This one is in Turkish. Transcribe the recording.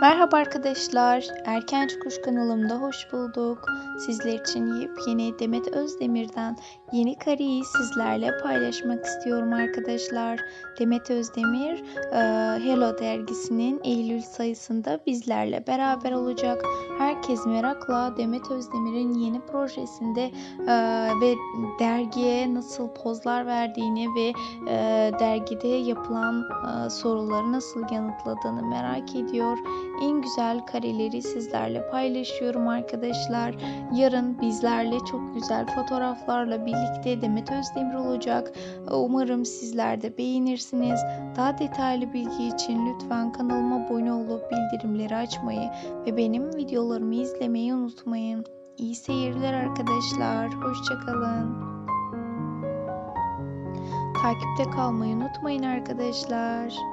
Merhaba arkadaşlar. Erken Çıkış kanalımda hoş bulduk. Sizler için yepyeni Demet Özdemir'den yeni kareyi sizlerle paylaşmak istiyorum arkadaşlar. Demet Özdemir e, Hello dergisinin Eylül sayısında bizlerle beraber olacak. Herkes merakla Demet Özdemir'in yeni projesinde e, ve dergiye nasıl pozlar verdiğini ve e, dergide yapılan soruları nasıl yanıtladığını merak ediyor. En güzel kareleri sizlerle paylaşıyorum arkadaşlar. Yarın bizlerle çok güzel fotoğraflarla birlikte Demet Özdemir olacak. Umarım sizler de beğenirsiniz. Daha detaylı bilgi için lütfen kanalıma abone olup bildirimleri açmayı ve benim videolarımı izlemeyi unutmayın. İyi seyirler arkadaşlar. Hoşçakalın. Takipte kalmayı unutmayın arkadaşlar.